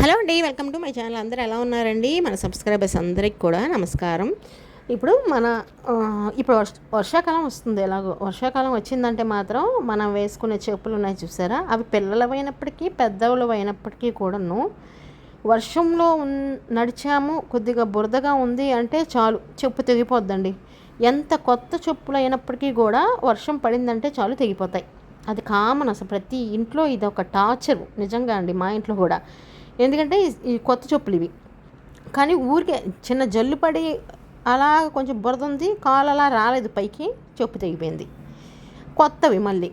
Hello అండి welcome to my channel. అందరూ ఎలా ఉన్నారండి? మన సబ్స్క్రైబర్స్ అందరికి కూడా నమస్కారం. ఇప్పుడు మన ఇప్పుడు వర్ష వర్షాకాలం వస్తుంది ఎలాగో. వర్షాకాలం వచ్చిందంటే మాత్రం మనం వేసుకునే చెప్పులు ఉన్నాయి చూసారా? అవి పిల్లలమైనప్పటికీ పెద్దవాళ్ళు అయినప్పటికీ కూడాను వర్షంలో ఉన్ నడిచాము కొద్దిగా బురదగా ఉంది అంటే చాలు చెప్పు తెగిపోద్దండి. ఎంత కొత్త చెప్పులు అయినప్పటికీ కూడా వర్షం పడిందంటే చాలు తెగిపోతాయి. అది కామన్ అసలు ప్రతి ఇంట్లో ఇది ఒక టార్చర్. నిజంగా అండి మా ఇంట్లో కూడా. ఎందుకంటే ఈ- కొత్త చెప్పులు ఇవి. కానీ ఊరికే చిన్న జల్లు పడి అలా కొంచెం బురద ఉంది కాలు అలా రాలేదు పైకి చెప్పు తెగిపోయింది. కొత్తవి మళ్ళీ.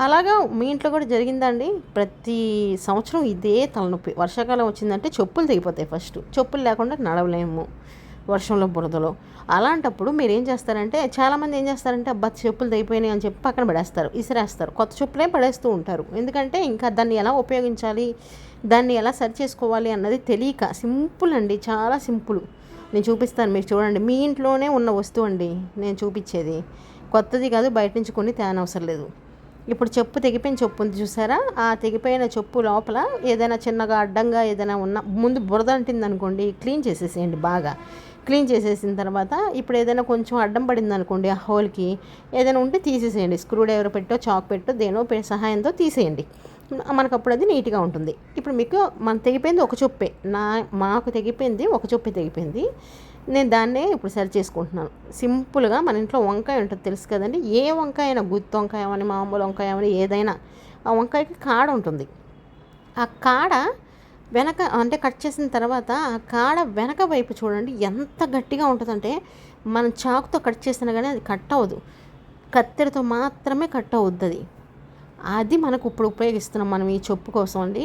అలాగా మీ ఇంట్లో కూడా జరిగిందండి. ప్రతి సంవత్సరం ఇదే తలనొప్పి. వర్షాకాలం వచ్చిందంటే చెప్పులు తెగిపోతాయి ఫస్ట్. చెప్పులు లేకుండా నడవలేము. వర్షంలో బురదలో. అలాంటప్పుడు మీరు ఏం చేస్తారంటే చాలామంది ఏం చేస్తారంటే అబ్బా చెప్పులు తెగిపోయినాయి అని చెప్పి పక్కన పడేస్తారు ఇసిరేస్తారు. కొత్త చెప్పులే పడేస్తూ ఉంటారు. ఎందుకంటే ఇంకా దాన్ని ఎలా ఉపయోగించాలి దాన్ని ఎలా సరి చేసుకోవాలి అన్నది తెలియక సింపుల్ అండి చాలా సింపుల్. నేను చూపిస్తాను మీరు చూడండి. మీ ఇంట్లోనే ఉన్న వస్తువు అండి నేను చూపించేది. కొత్తది కాదు బయట నుంచి కొన్ని తేనవసరం లేదు. ఇప్పుడు చెప్పు తెగిపోయిన చెప్పు ఉంది చూసారా? ఆ తెగిపోయిన చెప్పు లోపల ఏదైనా చిన్నగా అడ్డంగా ఏదైనా ఉన్న ముందు బురద అంటింది అనుకోండి క్లీన్ చేసేసేయండి బాగా. క్లీన్ చేసేసిన తర్వాత ఇప్పుడు ఏదైనా కొంచెం అడ్డం పడింది అనుకోండి ఆ హోల్కి ఏదైనా ఉంటే తీసేసేయండి. స్క్రూ డ్రైవర్ పెట్టో చాక్ పెట్టో దేనో సహాయంతో తీసేయండి. మనకు అప్పుడు అది నీట్గా ఉంటుంది. ఇప్పుడు మీకు మన తెగిపోయింది ఒక చొప్పే. నా మాకు తెగిపోయింది ఒక చొప్పే తెగిపోయింది. నేను దాన్నే ఇప్పుడు సరి చేసుకుంటున్నాను. సింపుల్గా మన ఇంట్లో వంకాయ ఉంటుంది తెలుసు కదండి? ఏ వంకాయ అయినా గుత్తి వంకాయ అని మామూలు వంకాయ అని ఏదైనా ఆ వంకాయకి కాడ ఉంటుంది. ఆ కాడ వెనక అంటే కట్ చేసిన తర్వాత ఆ కాడ వెనక వైపు చూడండి ఎంత గట్టిగా ఉంటుందంటే మనం చాకుతో కట్ చేసినా కానీ అది కట్ అవ్వదు. కత్తెరతో మాత్రమే కట్ అవుద్ది అది అది మనకు ఇప్పుడు ఉపయోగిస్తున్నాం మనం ఈ చెప్పు కోసం అండి.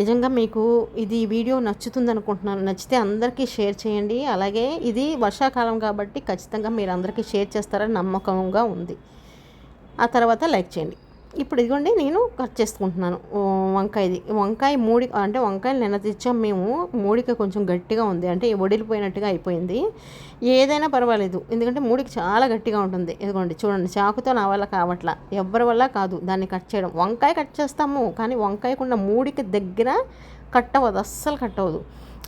నిజంగా మీకు ఇది వీడియో నచ్చుతుంది అనుకుంటున్నాను. నచ్చితే అందరికీ షేర్ చేయండి. అలాగే ఇది వర్షాకాలం కాబట్టి ఖచ్చితంగా మీరు అందరికీ షేర్ చేస్తారని నమ్మకంగా ఉంది. ఆ తర్వాత లైక్ చేయండి. ఇప్పుడు ఇదిగోండి నేను కట్ చేసుకుంటున్నాను. వంకాయది. వంకాయ మూడి అంటే వంకాయలు నిన్న తెచ్చాం మేము. మూడిక కొంచెం గట్టిగా ఉంది. అంటే వడిలిపోయినట్టుగా అయిపోయింది. ఏదైనా పర్వాలేదు. ఎందుకంటే మూడికి చాలా గట్టిగా ఉంటుంది. ఇదిగోండి చూడండి. చాకుతో నా వల్ల కావట్లా. ఎవరి వల్ల కాదు దాన్ని కట్ చేయడం. వంకాయ కట్ చేస్తాము కానీ వంకాయకున్న మూడికి దగ్గర కట్ అవ్వదు. అస్సలు కట్ అవ్వదు.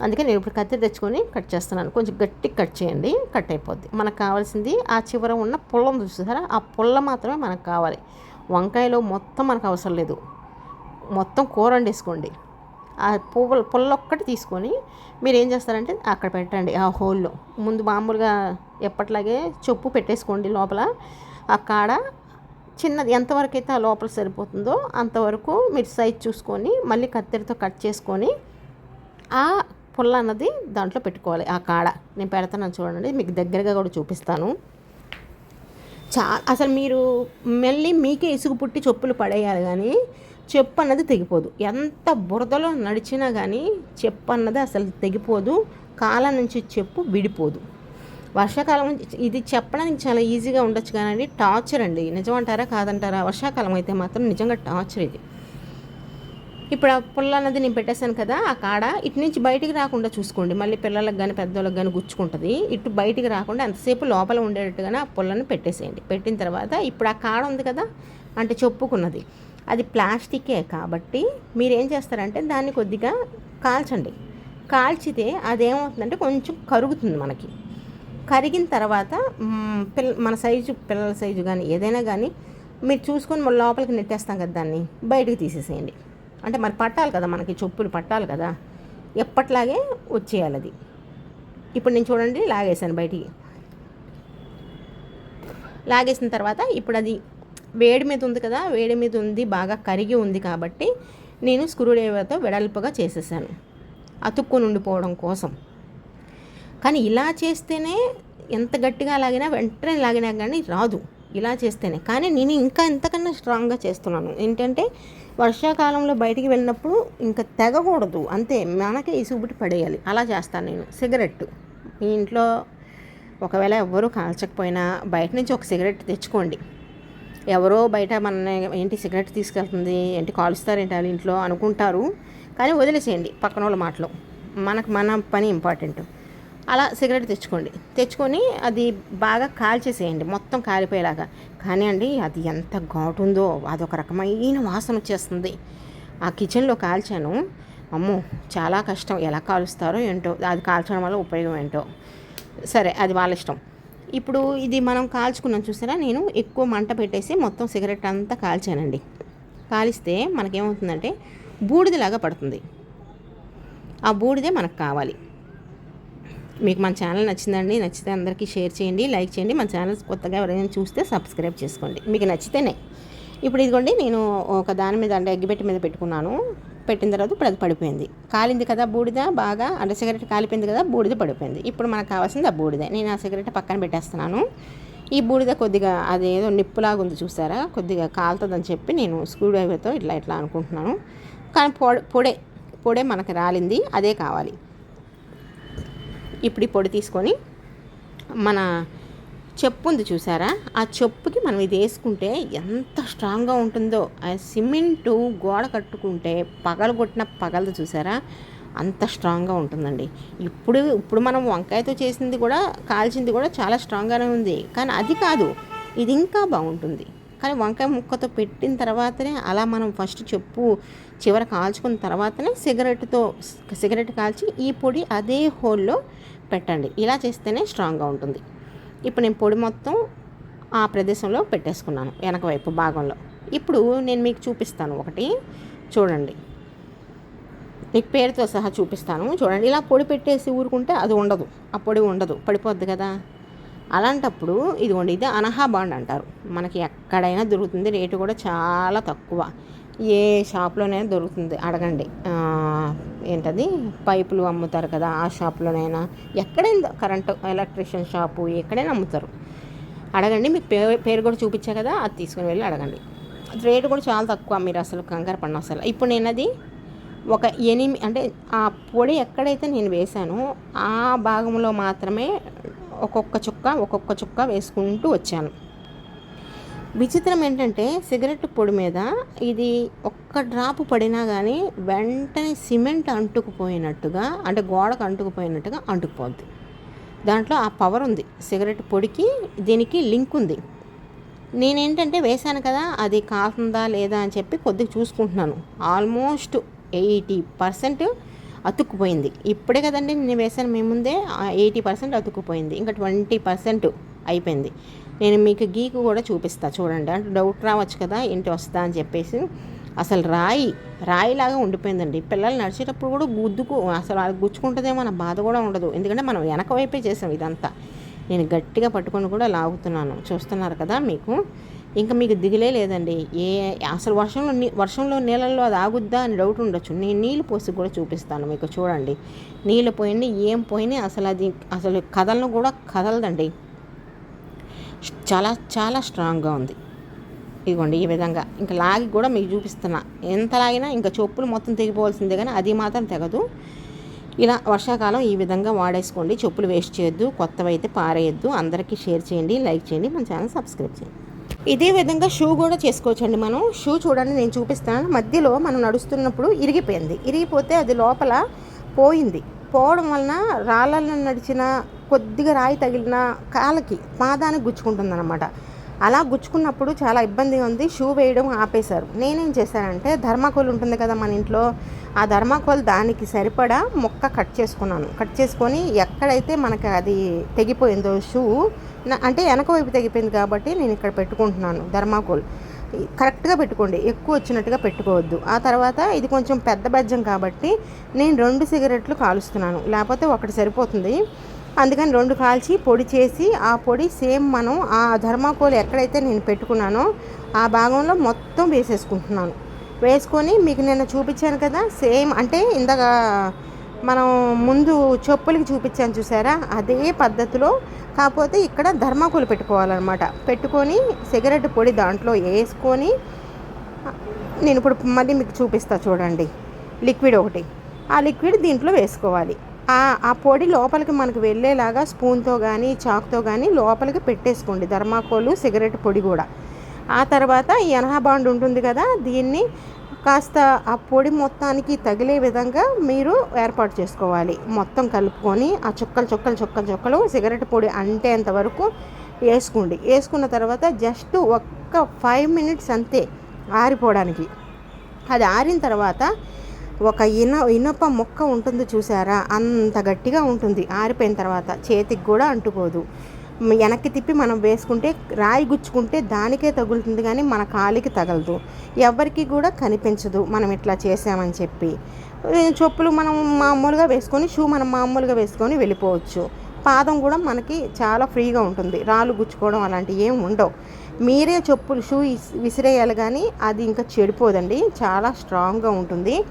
అందుకే నేను ఇప్పుడు కత్తి తెచ్చుకొని కట్ చేస్తున్నాను. కొంచెం గట్టి కట్ చేయండి. కట్ అయిపోద్ది. మనకు కావాల్సింది ఆ చివర ఉన్న పుల్లం చూసారా? ఆ పుల్ల మాత్రమే మనకు కావాలి. వంకాయలో మొత్తం మనకు అవసరం లేదు. మొత్తం కూర వండేసుకోండి. ఆ పువ్వుల పుల్ల ఒక్కటి తీసుకొని మీరు ఏం చేస్తారంటే అక్కడ పెట్టండి ఆ హోల్లో. ముందు మామూలుగా ఎప్పట్లాగే చొప్పు పెట్టేసుకోండి లోపల. ఆ కాడ చిన్నది ఎంతవరకు అయితే ఆ లోపల సరిపోతుందో అంతవరకు మీరు సైజ్ చూసుకొని మళ్ళీ కత్తెరతో కట్ చేసుకొని ఆ పుల్ల అన్నది దాంట్లో పెట్టుకోవాలి. ఆ కాడ నేను పెడతాను చూడండి మీకు దగ్గరగా కూడా చూపిస్తాను. చా అసలు మీరు మళ్ళీ మీకే ఇసుగు పుట్టి చెప్పులు పడేయాలి కానీ చెప్పు అన్నది తెగిపోదు. ఎంత బురదలో నడిచినా కానీ చెప్పు అన్నది అసలు తెగిపోదు. కాలం నుంచి చెప్పు విడిపోదు. వర్షాకాలం నుంచి- ఇది చెప్పడానికి చాలా ఈజీగా ఉండొచ్చు కానీ టార్చర్ అండి. నిజమంటారా? కాదంటారా? వర్షాకాలం అయితే మాత్రం నిజంగా టార్చర్ ఇది. ఇప్పుడు ఆ పుల్ల అన్నది నేను పెట్టేశాను కదా ఆ కాడ ఇటు నుంచి బయటికి రాకుండా చూసుకోండి. మళ్ళీ పిల్లలకు కానీ పెద్దోళ్ళకి కానీ గుచ్చుకుంటుంది. ఇటు బయటికి రాకుండా ఎంతసేపు లోపల ఉండేటట్టుగానే ఆ పుల్లను పెట్టేసేయండి. పెట్టిన తర్వాత ఇప్పుడు ఆ కాడ ఉంది కదా అంటే చెప్పుకున్నది అది ప్లాస్టికే కాబట్టి మీరు ఏం చేస్తారంటే దాన్ని కొద్దిగా కాల్చండి. కాల్చితే అదేమవుతుందంటే కొంచెం కరుగుతుంది మనకి. కరిగిన తర్వాత పిల్ల మన సైజు పిల్లల సైజు కానీ ఏదైనా కానీ మీరు చూసుకొని లోపలికి నెట్టేస్తాం కదా దాన్ని బయటకు తీసేసేయండి. అంటే మరి పట్టాలి కదా మనకి చెప్పులు పట్టాలి కదా. ఎప్పట్లాగే వచ్చేయాలి అది. ఇప్పుడు నేను చూడండి లాగేశాను బయటికి. లాగేసిన తర్వాత ఇప్పుడు అది వేడి మీద ఉంది కదా వేడి మీద ఉంది బాగా కరిగి ఉంది కాబట్టి నేను స్క్రూ డ్రైవర్తో వెడల్పుగా చేసేసాను. అతుక్కుని ఉండిపోవడం కోసం. కానీ ఇలా చేస్తేనే ఎంత గట్టిగా లాగినా వెంటనే లాగినా కానీ రాదు. ఇలా చేస్తేనే. కానీ నేను ఇంకా ఎంతకన్నా స్ట్రాంగ్గా చేస్తున్నాను. ఏంటంటే వర్షాకాలంలో బయటికి వెళ్ళినప్పుడు ఇంకా తెగకూడదు. అంతే మనకే ఇసుగుబుట్టి పడేయాలి. అలా చేస్తాను నేను. సిగరెట్ మీ ఇంట్లో ఒకవేళ ఎవ్వరూ కాల్చకపోయినా బయట నుంచి ఒక సిగరెట్ తెచ్చుకోండి. ఎవరో బయట మన ఏంటి సిగరెట్ తీసుకెళ్తుంది ఏంటి కాలుస్తారేంటి వాళ్ళ ఇంట్లో అనుకుంటారు. కానీ వదిలేసేయండి పక్కన వాళ్ళ మాటలో. మనకు మన పని ఇంపార్టెంట్. అలా సిగరెట్ తెచ్చుకోండి. తెచ్చుకొని అది బాగా కాల్చేసేయండి. మొత్తం కాలిపోయేలాగా. కానీ అండి అది ఎంత ఘాటు ఉందో అదొక రకమైన వాసన వచ్చేస్తుంది. ఆ కిచెన్లో కాల్చాను. అమ్మో చాలా కష్టం. ఎలా కాలుస్తారో ఏంటో అది కాల్చడం వల్ల ఉపయోగం ఏంటో. సరే అది వాళ్ళ ఇష్టం. ఇప్పుడు ఇది మనం కాల్చుకున్నాం చూసారా? నేను ఎక్కువ మంట పెట్టేసి మొత్తం సిగరెట్ అంతా కాల్చానండి. కాలిస్తే మనకేమవుతుందంటే బూడిదలాగా పడుతుంది. ఆ బూడిదే మనకు కావాలి. మీకు మన ఛానల్ నచ్చిందండి నచ్చితే అందరికీ షేర్ చేయండి లైక్ చేయండి. మన ఛానల్స్ కొత్తగా ఎవరైనా చూస్తే సబ్స్క్రైబ్ చేసుకోండి. మీకు నచ్చితేనే. ఇప్పుడు ఇదిగోండి నేను ఒక దాని మీద అంటే అగ్గిపెట్టి మీద పెట్టుకున్నాను. పెట్టిన తర్వాత ఇప్పుడు అది పడిపోయింది. కాలింది కదా బూడిద బాగా అంటే సిగరెట్ కాలిపోయింది కదా బూడిద పడిపోయింది. ఇప్పుడు మనకు కావాల్సింది ఆ బూడిద. నేను ఆ సిగరెట్ పక్కన పెట్టేస్తున్నాను. ఈ బూడిద కొద్దిగా అదేదో నిప్పులాగా ఉంది చూసారా? కొద్దిగా కాలుతుందని చెప్పి నేను స్క్రూ డ్రైవర్తో ఇట్లా ఇట్లా అనుకుంటున్నాను. కానీ పొడి పొడే పొడే మనకు రాలింది. అదే కావాలి. ఇప్పుడు ఈ పొడి తీసుకొని మన చెప్పు ఉంది చూసారా? ఆ చెప్పుకి మనం ఇది వేసుకుంటే ఎంత స్ట్రాంగ్గా ఉంటుందో. ఆ సిమెంటు గోడ కట్టుకుంటే పగలు కొట్టిన పగలదు చూసారా? అంత స్ట్రాంగ్గా ఉంటుందండి. ఇప్పుడు ఇప్పుడు మనం వంకాయతో చేసింది కూడా కాల్చింది కూడా చాలా స్ట్రాంగ్గానే ఉంది. కానీ అది కాదు ఇది ఇంకా బాగుంటుంది. కానీ వంకాయ ముక్కతో పెట్టిన తర్వాతనే అలా మనం ఫస్ట్ చెప్పు చివర కాల్చుకున్న తర్వాతనే సిగరెట్తో సిగరెట్ కాల్చి ఈ పొడి అదే హోల్లో పెట్టండి. ఇలా చేస్తేనే స్ట్రాంగ్గా ఉంటుంది. ఇప్పుడు నేను పొడి మొత్తం ఆ ప్రదేశంలో పెట్టేసుకున్నాను వెనక వైపు భాగంలో. ఇప్పుడు నేను మీకు చూపిస్తాను ఒకటి. చూడండి. మీకు పేరుతో సహా చూపిస్తాను. చూడండి. ఇలా పొడి పెట్టేసి ఊరుకుంటే అది ఉండదు. ఆ పొడి ఉండదు. పడిపోద్ది కదా. అలాంటప్పుడు ఇదిగోండి ఇది అనహా బాండ్ అంటారు. మనకి ఎక్కడైనా దొరుకుతుంది రేటు కూడా చాలా తక్కువ. ఏ షాప్లోనైనా దొరుకుతుంది. అడగండి. ఏంటది? పైపులు అమ్ముతారు కదా ఆ షాప్లోనైనా. ఎక్కడైనా కరెంటు ఎలక్ట్రీషియన్ షాపు ఎక్కడైనా అమ్ముతారు. అడగండి మీకు పేరు పేరు కూడా చూపించా కదా అది తీసుకుని వెళ్ళి అడగండి. రేటు కూడా చాలా తక్కువ మీరు అసలు కంగారు పడిన అసలు. ఇప్పుడు నేను అది ఒక ఎనిమిది అంటే ఆ పొడి ఎక్కడైతే నేను వేశానో ఆ భాగంలో మాత్రమే ఒక్కొక్క చుక్క ఒక్కొక్క చుక్క వేసుకుంటూ వచ్చాను. విచిత్రం ఏంటంటే సిగరెట్ పొడి మీద ఇది ఒక్క డ్రాప్ పడినా కానీ వెంటనే సిమెంట్ అంటుకుపోయినట్టుగా అంటే గోడకు అంటుకుపోయినట్టుగా అంటుకుపోద్ది. దాంట్లో ఆ పవర్ ఉంది సిగరెట్ పొడికి దీనికి లింక్ ఉంది. నేనేంటంటే వేశాను కదా అది కాకుందా లేదా అని చెప్పి కొద్దిగా చూసుకుంటున్నాను. ఆల్మోస్ట్ ఎయిటీ పర్సెంట్ అతుక్కుపోయింది. ఇప్పుడే కదండి నేను వేసాను మీ ముందే ఎయిటీ పర్సెంట్ అతుక్కుపోయింది. ఇంకా ట్వంటీ పర్సెంట్ అయిపోయింది. నేను మీకు గీకు కూడా చూపిస్తా. చూడండి. అంటే డౌట్ రావచ్చు కదా ఏంటి వస్తా అని చెప్పేసి. అసలు రాయి రాయిలాగా ఉండిపోయిందండి. పిల్లలు నడిచేటప్పుడు కూడా గుద్దుకు అసలు అది గుచ్చుకుంటుందేమో అన్న బాధ కూడా ఉండదు. ఎందుకంటే మనం వెనక వైపే చేసాం ఇదంతా. నేను గట్టిగా పట్టుకొని కూడా లాగుతున్నాను. చూస్తున్నారు కదా మీకు? ఇంకా మీకు దిగులే లేదండి. ఏ అసలు వర్షంలో వర్షంలో నీళ్ళల్లో అది ఆగుద్దా అని డౌట్ ఉండొచ్చు. నేను నీళ్ళు పోసి కూడా చూపిస్తాను మీకు చూడండి. నీళ్ళు పోయింది ఏం పోయినాయి అసలు అది అసలు కథలను కూడా కదలదండి. చాలా చాలా స్ట్రాంగ్గా ఉంది. ఇదిగోండి ఈ విధంగా. ఇంకా లాగి కూడా మీకు చూపిస్తున్నా. ఎంత లాగినా ఇంకా చెప్పులు మొత్తం తెగిపోవాల్సిందే కానీ అది మాత్రం తెగదు. ఇలా వర్షాకాలం ఈ విధంగా వాడేసుకోండి. చెప్పులు వేస్ట్ చేయొద్దు. కొత్తవి అయితే పారేయద్దు. అందరికీ షేర్ చేయండి లైక్ చేయండి. మన ఛానల్ సబ్స్క్రైబ్ చేయండి. ఇదే విధంగా షూ కూడా చేసుకోవచ్చండి మనం. షూ చూడండి నేను చూపిస్తాను. మధ్యలో మనం నడుస్తున్నప్పుడు ఇరిగిపోయింది. ఇరిగిపోతే అది లోపల పోయింది. పోవడం వలన రాళ్ళను నడిచిన కొద్దిగా రాయి తగిలిన కాళ్ళకి పాదానికి గుచ్చుకుంటుంది అనమాట అలా గుచ్చుకున్నప్పుడు చాలా ఇబ్బందిగా ఉంది. షూ వేయడం ఆపేశారు. నేనేం చేశానంటే ధర్మాకోల్ ఉంటుంది కదా మన ఇంట్లో ఆ ధర్మాకోల్ దానికి సరిపడా మొక్క కట్ చేసుకున్నాను. కట్ చేసుకొని ఎక్కడైతే మనకి అది తెగిపోయిందో షూ అంటే వెనక వైపు తెగిపోయింది కాబట్టి నేను ఇక్కడ పెట్టుకుంటున్నాను ధర్మాకోల్. కరెక్ట్గా పెట్టుకోండి. ఎక్కువ వచ్చినట్టుగా పెట్టుకోవద్దు. ఆ తర్వాత ఇది కొంచెం పెద్ద బెజ్జం కాబట్టి నేను రెండు సిగరెట్లు కాలుస్తున్నాను. లేకపోతే ఒకటి సరిపోతుంది. అందుకని రెండు కాల్చి పొడి చేసి ఆ పొడి సేమ్ మనం ఆ ధర్మాకోల్ ఎక్కడైతే నేను పెట్టుకున్నానో ఆ భాగంలో మొత్తం వేసేసుకుంటున్నాను. వేసుకొని మీకు నేను చూపించాను కదా సేమ్ అంటే ఇందాక మనం ముందు చెప్పులకి చూపించాను చూసారా? అదే పద్ధతిలో కాకపోతే ఇక్కడ ధర్మాకోలు పెట్టుకోవాలన్నమాట. పెట్టుకొని సిగరెట్ పొడి దాంట్లో వేసుకొని నేను ఇప్పుడు మళ్ళీ మీకు చూపిస్తా చూడండి. లిక్విడ్ ఒకటి. ఆ లిక్విడ్ దీంట్లో వేసుకోవాలి. ఆ పొడి లోపలికి మనకు వెళ్ళేలాగా స్పూన్తో కానీ చాక్తో కానీ లోపలికి పెట్టేసుకోండి. ధర్మాకోలు సిగరెట్ పొడి కూడా. ఆ తర్వాత ఈ బాండ్ ఉంటుంది కదా దీన్ని కాస్త ఆ పొడి మొత్తానికి తగిలే విధంగా మీరు ఏర్పాటు చేసుకోవాలి. మొత్తం కలుపుకొని ఆ చుక్కలు చుక్కలు చుక్కలు చుక్కలు సిగరెట్ పొడి అంటేంత వరకు వేసుకోండి. వేసుకున్న తర్వాత జస్ట్ ఒక్క ఫైవ్ మినిట్స్ అంతే ఆరిపోవడానికి. అది ఆరిన తర్వాత ఒక ఇన ఇనుప ముక్క ఉంటుంది చూసారా? అంత గట్టిగా ఉంటుంది. ఆరిపోయిన తర్వాత చేతికి కూడా అంటుకోదు. వెనక్కి తిప్పి మనం వేసుకుంటే రాయి గుచ్చుకుంటే దానికే తగులుతుంది కానీ మన కాలికి తగలదు. ఎవరికి కూడా కనిపించదు మనం ఇట్లా చేసామని చెప్పి. చెప్పులు మనం మామూలుగా వేసుకొని షూ మనం మామూలుగా వేసుకొని వెళ్ళిపోవచ్చు. పాదం కూడా మనకి చాలా ఫ్రీగా ఉంటుంది. రాళ్ళు గుచ్చుకోవడం అలాంటివి ఏమి ఉండవు. మీరే చెప్పులు షూ విసిరేయాలి కానీ అది ఇంకా చెడిపోదండి. చాలా స్ట్రాంగ్గా ఉంటుంది.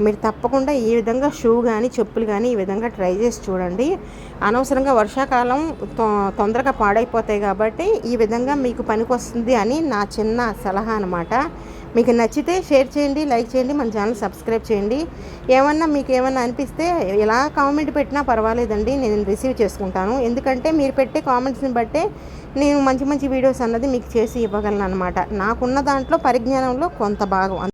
మీరు తప్పకుండా ఈ విధంగా షూ కానీ చెప్పులు కానీ ఈ విధంగా ట్రై చేసి చూడండి. అనవసరంగా వర్షాకాలం తొ- తొందరగా పాడైపోతాయి కాబట్టి ఈ విధంగా మీకు పనికొస్తుంది అని నా చిన్న సలహా అనమాట మీకు నచ్చితే షేర్ చేయండి లైక్ చేయండి మన ఛానల్ సబ్స్క్రైబ్ చేయండి. ఏమన్నా మీకు ఏమన్నా అనిపిస్తే ఎలా కామెంట్ పెట్టినా పర్వాలేదండి నేను రిసీవ్ చేసుకుంటాను. ఎందుకంటే మీరు పెట్టే కామెంట్స్ని బట్టే నేను మంచి మంచి వీడియోస్ అన్నది మీకు చేసి ఇవ్వగలను అనమాట నాకున్న దాంట్లో పరిజ్ఞానంలో కొంత భాగం.